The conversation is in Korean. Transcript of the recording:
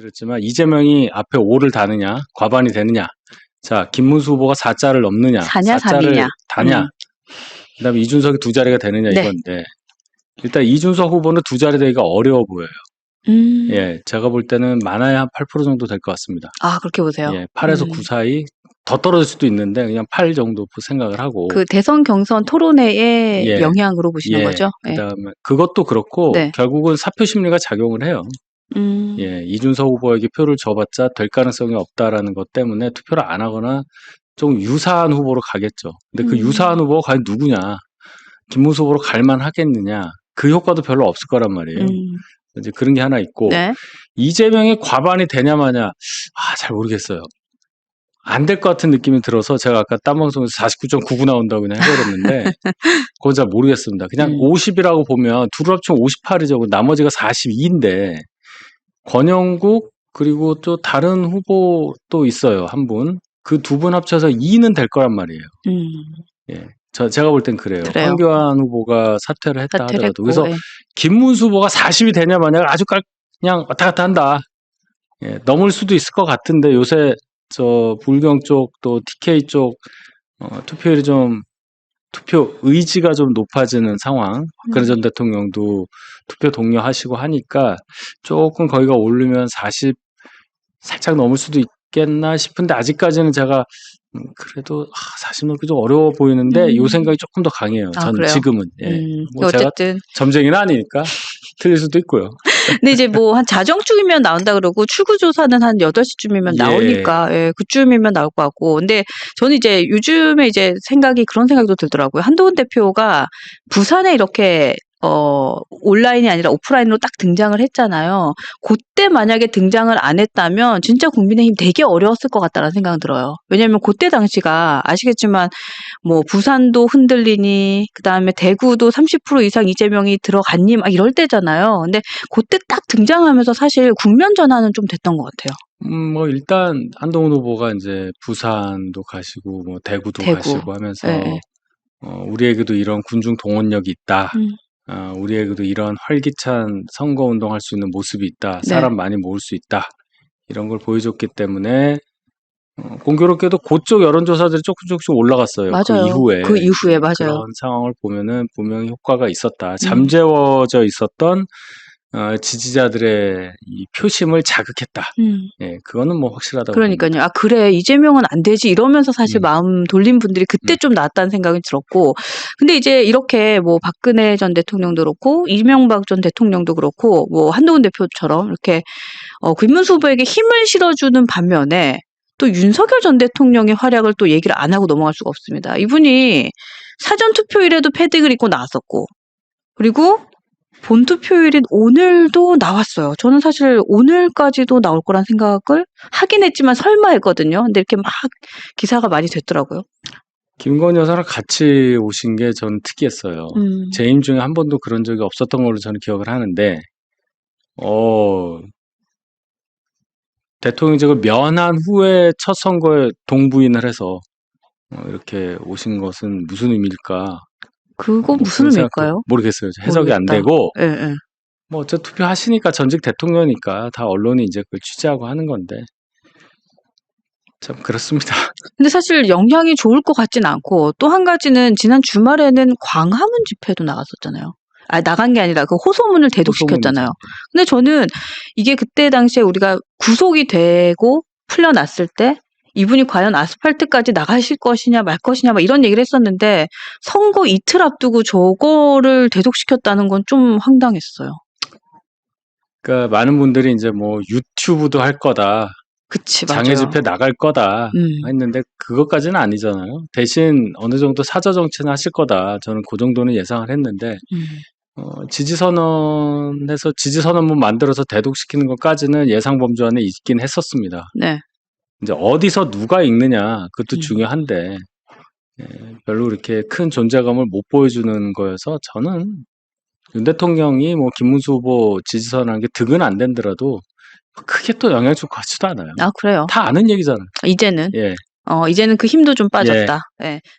말씀드렸지만 이재명이 앞에 5를 다느냐, 과반이 되느냐. 자, 김문수 후보가 4자를 넘느냐, 사냐, 4자를 삼이냐. 다냐. 음. 그다음에 이준석이 두 자리가 되느냐 네. 이건데 일단 이준석 후보는 두 자리 되기가 어려워 보여요. 음. 예, 제가 볼 때는 많아야 한 8% 정도 될 것 같습니다. 아, 그렇게 보세요. 예, 8에서 음. 9 사이 더 떨어질 수도 있는데 그냥 8 정도 생각을 하고 그 대선 경선 토론회의 예. 영향으로 보시는 예, 거죠? 예. 그다음에 그것도 그렇고 네. 결국은 사표 심리가 작용을 해요. 음. 예, 이준석 후보에게 표를 줘봤자 될 가능성이 없다라는 것 때문에 투표를 안 하거나 좀 유사한 후보로 가겠죠. 근데 그 음. 유사한 후보가 과연 누구냐? 김문수 후보로 갈만 하겠느냐? 그 효과도 별로 없을 거란 말이에요. 음. 이제 그런 게 하나 있고 네. 이재명이 과반이 되냐 마냐 아, 잘 모르겠어요. 안 될 것 같은 느낌이 들어서 제가 아까 딴 방송에서 49.99 나온다고 그냥 해버렸는데 그건 잘 모르겠습니다. 그냥 음. 50이라고 보면 둘을 합치면 58이죠. 나머지가 42인데 권영국 그리고 또 다른 후보 또 있어요. 한 분. 그 두 분 합쳐서 2는 될 거란 말이에요. 음. 예. 저, 제가 볼 땐 그래요. 그래요. 황교안 후보가 사퇴를 했다 사퇴를 하더라도. 했고. 그래서 예. 김문수 후보가 40이 되냐 마냐 아주 깔, 그냥 왔다 갔다 한다. 예, 넘을 수도 있을 것 같은데 요새 저 불경 쪽 또 TK 쪽 어, 투표율이 좀 투표 의지가 좀 높아지는 상황. 박근혜 전 대통령도 투표 동료하시고 하니까 조금 거기가 오르면 40 살짝 넘을 수도 있겠나 싶은데 아직까지는 제가 음, 그래도 아, 40 넘기 좀 어려워 보이는데 음. 요 생각이 조금 더 강해요. 아, 전 그래요? 지금은. 예. 음. 뭐 제가 어쨌든 점쟁이는 아니니까 틀릴 수도 있고요. 근데 이제 뭐 한 자정쯤이면 나온다 그러고 출구 조사는 한 8시쯤이면 예. 나오니까 예, 그쯤이면 나올 것 같고. 근데 저는 이제 요즘에 이제 생각이 그런 생각도 들더라고요. 한동훈 대표가 부산에 이렇게 어 온라인이 아니라 오프라인으로 딱 등장을 했잖아요. 그때 만약에 등장을 안 했다면 진짜 국민의힘 되게 어려웠을 것 같다는 생각은 들어요. 왜냐하면 그때 당시가 아시겠지만 뭐 부산도 흔들리니 그다음에 대구도 30% 이상 이재명이 들어갔니 막 이럴 때잖아요. 근데 그때 딱 등장하면서 사실 국면 전환은 좀 됐던 것 같아요. 음, 뭐 일단 한동훈 후보가 이제 부산도 가시고 뭐 대구도 대구. 가시고 하면서 예, 예. 어, 우리에게도 이런 군중 동원력이 있다. 음. 어, 우리에게도 이런 활기찬 선거 운동할 수 있는 모습이 있다. 네. 사람 많이 모을 수 있다. 이런 걸 보여줬기 때문에 어, 공교롭게도 그쪽 여론조사들이 조금 조금씩 올라갔어요. 맞아요. 그 이후에 그 이후에 맞아요. 그런 상황을 보면은 분명히 효과가 음. 있었다. 잠재워져 있었던 어, 지지자들의 이 표심을 자극했다. 음. 예, 그거는 뭐 확실하다고. 그러니까요. 아 그래 이재명은 안 되지 이러면서 사실 음. 마음 돌린 분들이 그때 음. 좀 나았다는 생각이 들었고, 근데 이제 이렇게 뭐 박근혜 전 대통령도 그렇고 이명박 전 대통령도 그렇고 뭐 한동훈 대표처럼 이렇게 어, 김문수 후보에게 힘을 실어주는 반면에 또 윤석열 전 대통령의 활약을 또 얘기를 안 하고 넘어갈 수가 없습니다. 이분이 사전 투표일에도 패딩을 입고 나왔었고, 그리고 본 투표일인 오늘도 나왔어요. 저는 사실 오늘까지도 나올 거란 생각을 하긴 했지만 설마 했거든요. 근데 이렇게 막 기사가 많이 됐더라고요. 김건희 여사랑 같이 오신 게전 특이했어요. 음. 재임 중에 한 번도 그런 적이 없었던 걸로 저는 기억을 하는데, 어, 대통령직을 면한 후에 첫 선거에 동부인을 해서 어, 이렇게 오신 것은 무슨 의미일까? 그거 뭐 무슨 의미일까요? 모르겠어요. 해석이 안 모르겠다. 되고, 예, 예. 뭐, 어째 투표하시니까 전직 대통령이니까 다 언론이 이제 그걸 취재하고 하는 건데, 참, 그렇습니다. 근데 사실 영향이 좋을 것 같진 않고 또 한 가지는 지난 주말에는 광화문 집회도 나갔었잖아요. 아, 나간 게 아니라 그 호소문을 대독시켰잖아요. 근데 저는 이게 그때 당시에 우리가 구속이 되고 풀려났을 때 이분이 과연 아스팔트까지 나가실 것이냐 말 것이냐 막 이런 얘기를 했었는데 선거 이틀 앞두고 저거를 대독시켰다는 건 좀 황당했어요. 그러니까 많은 분들이 이제 뭐 유튜브도 할 거다, 그치 맞아요. 장애 집회 나갈 거다 음. 했는데 그것까지는 아니잖아요. 대신 어느 정도 사저 정치는 하실 거다. 저는 그 정도는 예상을 했는데 음. 어, 지지 선언해서 지지 선언문 만들어서 대독시키는 것까지는 예상 범주 안에 있긴 했었습니다. 네. 이제 어디서 누가 읽느냐 그것도 음. 중요한데 예, 별로 이렇게 큰 존재감을 못 보여주는 거여서 저는 윤 대통령이 뭐 김문수 후보 지지 선언한 게 득은 안 된더라도 크게 또 영향 줄 것 같지도 않아요. 아 그래요. 다 아는 얘기잖아요. 이제는 예. 어 이제는 그 힘도 좀 빠졌다. 예.